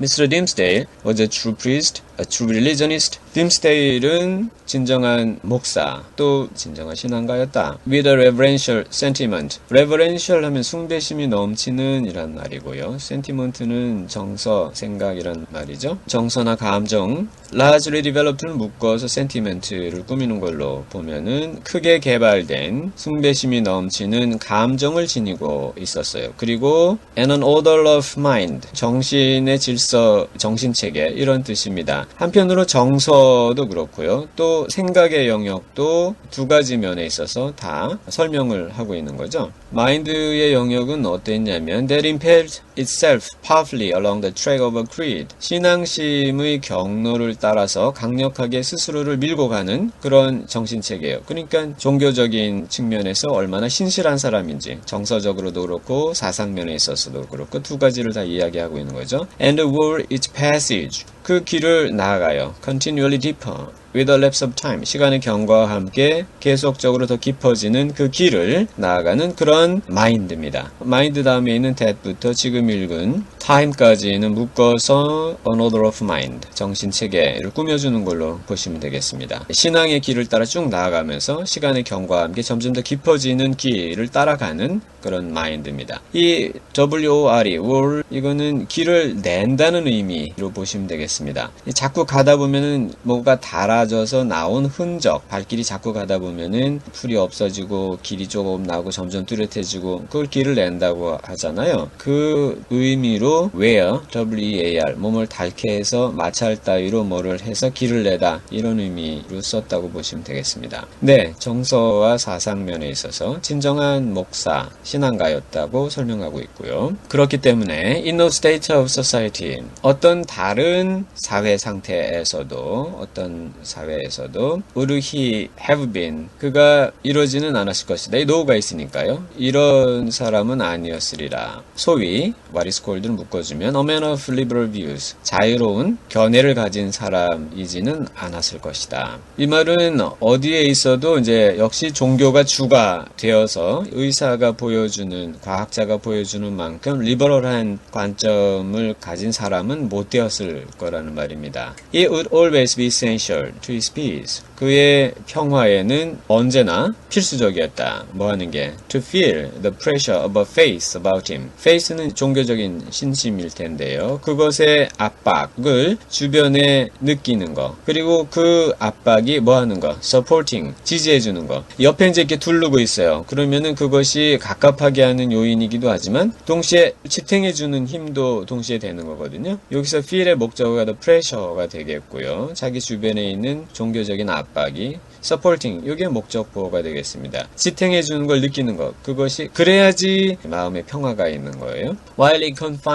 Mr. Dimmesdale was a true priest, a true religionist. Dimmesdale은 진정한 목사, 또 진정한 신앙가였다. With a reverential sentiment. reverential 하면 숭배심이 넘치는 이란 말이고요. sentiment는 정서, 생각이란 말이죠. 정서나 감정. largely developed를 묶어서 sentiment를 꾸미는 걸로 보면은 크게 개발된 숭배심이 넘치는 감정을 지니고 있었어요. 그리고 an order of mind. 정신의 질서, 정신체계 이런 뜻입니다. 한편으로 정서도 그렇고요. 또 생각의 영역도 두 가지 면에 있어서 다 설명을 하고 있는 거죠. 마인드의 영역은 어땠냐면 that impelled itself powerfully along the track of a creed. 신앙심의 경로를 따라서 강력하게 스스로를 밀고 가는 그런 정신체계예요. 그러니까 종교적인 측면에서 얼마나 신실한 사람인지 정서적으로도 그렇고 사상면에 있어서도 그렇고 두 가지를 다 이야기하고 있는 거죠. And were its passage. 그 길을 나아가요. continually deeper. With a lapse of time. 시간의 경과와 함께 계속적으로 더 깊어지는 그 길을 나아가는 그런 마인드입니다. 마인드 다음에 있는 that부터 지금 읽은 time까지는 묶어서 another of mind. 정신체계를 꾸며주는 걸로 보시면 되겠습니다. 신앙의 길을 따라 쭉 나아가면서 시간의 경과와 함께 점점 더 깊어지는 길을 따라가는 그런 마인드입니다. 이 WOR이 wor 이거는 길을 낸다는 의미로 보시면 되겠습니다. 자꾸 가다 보면은 뭐가 달아져서 나온 흔적, 발길이 자꾸 가다 보면은 풀이 없어지고 길이 조금 나고 점점 뚜렷해지고 그걸 길을 낸다고 하잖아요. 그 의미로 where, W-E-A-R, 몸을 닳게 해서 마찰 따위로 뭐를 해서 길을 내다 이런 의미로 썼다고 보시면 되겠습니다. 네, 정서와 사상면에 있어서 진정한 목사, 신앙가였다고 설명하고 있고요. 그렇기 때문에 in no state of society 어떤 다른 사회 상태에서도 어떤 사회에서도 he have been 그가 이루어지는 않았을 것이다. 이 노가 있으니까요. 이런 사람은 아니었으리라. 소위 called를 묶어주면 a man of liberal views 자유로운 견해를 가진 사람이지는 않았을 것이다. 이 말은 어디에 있어도 이제 역시 종교가 주가 되어서 의사가 보여주는 과학자가 보여주는 만큼 리버럴한 관점을 가진 사람은 못 되었을 거라는 말입니다. It would always be essential to his peace. 그의 평화에는 언제나 필수적이었다. 뭐 하는 게? To feel the pressure of a faith about him. faith는 종교적인 신 심일 텐데요. 그것의 압박을 주변에 느끼는 거. 그리고 그 압박이 뭐 하는 거? supporting. 지지해 주는 거. 옆에 이제 이렇게 두르고 있어요. 그러면은 그것이 갑갑하게 하는 요인이기도 하지만 동시에 지탱해 주는 힘도 동시에 되는 거거든요. 여기서 feel의 목적어가 the pressure가 되겠고요. 자기 주변에 있는 종교적인 압박이 supporting 이게 목적 보호가 되겠습니다. 지탱해 주는 걸 느끼는 것 그것이 그래야지 마음에 평화가 있는 거예요. While it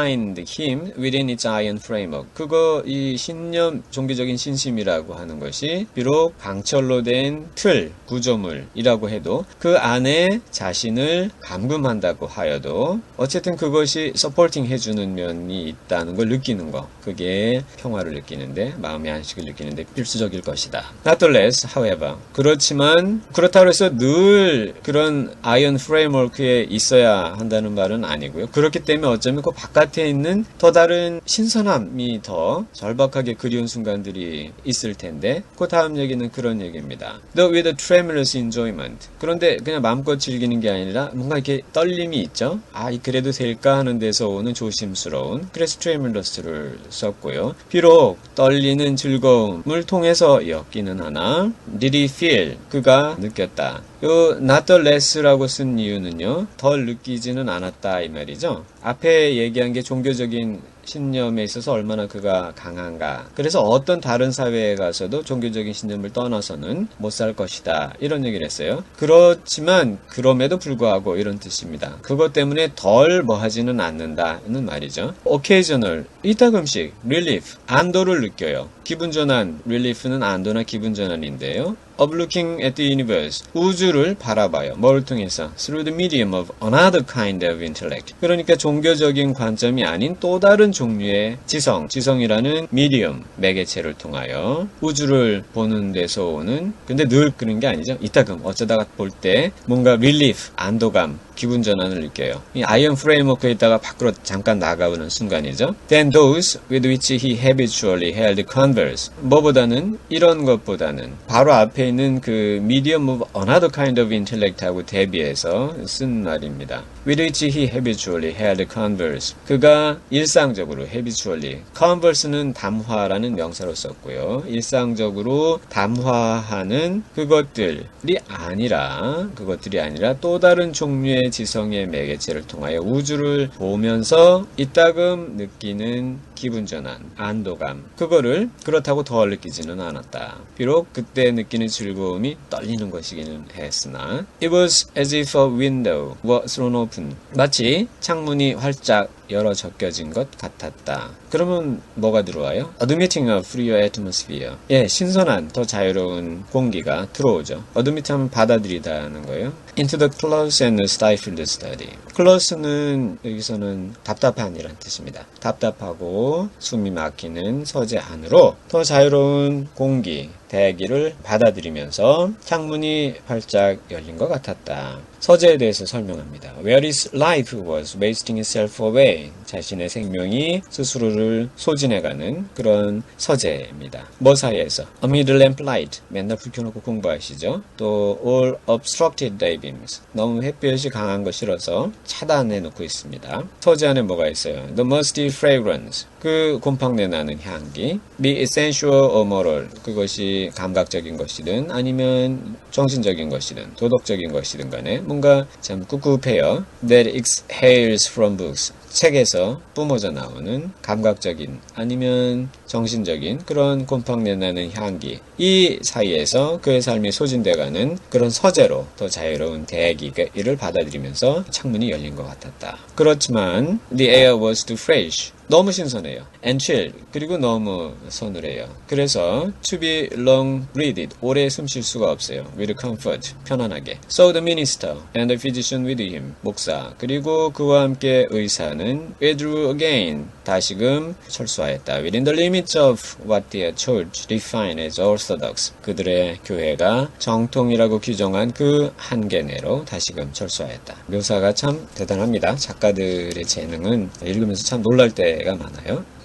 confined him within its iron framework 그거 이 신념 종교적인 신심이라고 하는 것이 비록 방철로 된 틀 구조물이라고 해도 그 안에 자신을 감금한다고 하여도 어쨌든 그것이 supporting 해주는 면이 있다는 걸 느끼는 거 그게 평화를 느끼는데 마음의 안식을 느끼는데 필수적일 것이다. Nonetheless, however 그렇지만 그렇다고 해서 늘 그런 아이언 프레임워크에 있어야 한다는 말은 아니고요. 그렇기 때문에 어쩌면 그 바깥에 있는 더 다른 신선함이 더 절박하게 그리운 순간들이 있을 텐데 그 다음 얘기는 그런 얘기입니다. Though with a tremulous enjoyment. 그런데 그냥 마음껏 즐기는 게 아니라 뭔가 이렇게 떨림이 있죠. 아, 그래도 될까 하는 데서 오는 조심스러운 그래서 tremulous를 썼고요. 비록 떨리는 즐거움을 통해서 엮기는 하나 did he feel 그가 느꼈다. 요 not the less라고 쓴 이유는요. 덜 느끼지는 않았다 이 말이죠. 앞에 얘기한 게 종교적인 신념에 있어서 얼마나 그가 강한가. 그래서 어떤 다른 사회에 가서도 종교적인 신념을 떠나서는 못 살 것이다. 이런 얘기를 했어요. 그렇지만 그럼에도 불구하고 이런 뜻입니다. 그것 때문에 덜 뭐 하지는 않는다는 말이죠. occasional 이따금씩 relief 안도를 느껴요. 기분 전환 relief는 안도나 기분 전환인데요. of looking at the universe. 우주를 바라봐요. 뭘 통해서? Through the medium of another kind of intellect. 그러니까 종교적인 관점이 아닌 또 다른 종류의 지성, 지성이라는 medium, 매개체를 통하여 우주를 보는 데서 오는 근데 늘 그런 게 아니죠. 이따금 어쩌다가 볼 때 뭔가 relief, 안도감, 기분 전환을 느껴요. 이 아이언 프레임워크에 있다가 밖으로 잠깐 나가오는 순간이죠. Then those with which he habitually held converse. 뭐보다는 이런 것보다는 바로 앞에 있는 그 medium of another kind of intellect하고 대비해서 쓴 말입니다. With which he habitually held converse. 그가 일상적으로 habitually converse는 담화라는 명사로 썼고요. 일상적으로 담화하는 그것들이 아니라 그것들이 아니라 또 다른 종류의 지성의 매개체를 통하여 우주를 보면서 이따금 느끼는 기분 전환, 안도감. 그거를 그렇다고 덜 느끼지는 않았다. 비록 그때 느끼는 즐거움이 떨리는 것이기는 했으나 It was as if a window were thrown open. 마치 창문이 활짝 열어 적혀진 것 같았다. 그러면 뭐가 들어와요? Admitting a freer atmosphere. 예, 신선한, 더 자유로운 공기가 들어오죠. Admit 하면 받아들이다는 거예요. Into the close and stifled study. close는 여기서는 답답한 이란 뜻입니다. 답답하고 숨이 막히는 서재 안으로 더 자유로운 공기, 대기를 받아들이면서 창문이 활짝 열린 것 같았다. 서재에 대해서 설명합니다. Where his life was wasting itself away. 자신의 생명이 스스로를 소진해가는 그런 서재입니다. 뭐 사이에서? Amid lamplight. 맨날 불 켜놓고 공부하시죠. 또 all obstructed daybeams. 너무 햇볕이 강한 거 싫어서 차단해 놓고 있습니다. 서재 안에 뭐가 있어요? The musty fragrance. 그 곰팡내 나는 향기. Be essential or moral. 그것이 감각적인 것이든 아니면 정신적인 것이든 도덕적인 것이든 간에 뭔가 참 꿉꿉해요. That exhales from books. 책에서 뿜어져 나오는 감각적인 아니면 정신적인 그런 곰팡내 나는 향기 이 사이에서 그의 삶이 소진돼가는 그런 서재로 더 자유로운 대기를 받아들이면서 창문이 열린 것 같았다. 그렇지만 the air was too fresh. 너무 신선해요. and chill. 그리고 너무 서늘해요. 그래서 to be long breathed. 오래 숨 쉴 수가 없어요. with comfort. 편안하게. So the minister and the physician with him. 목사. 그리고 그와 함께 의사는 withdrew again. 다시금 철수하였다. within the limits of what their church defined as orthodox. 그들의 교회가 정통이라고 규정한 그 한계 내로 다시금 철수하였다. 묘사가 참 대단합니다. 작가들의 재능은 읽으면서 참 놀랄 때가 많아요.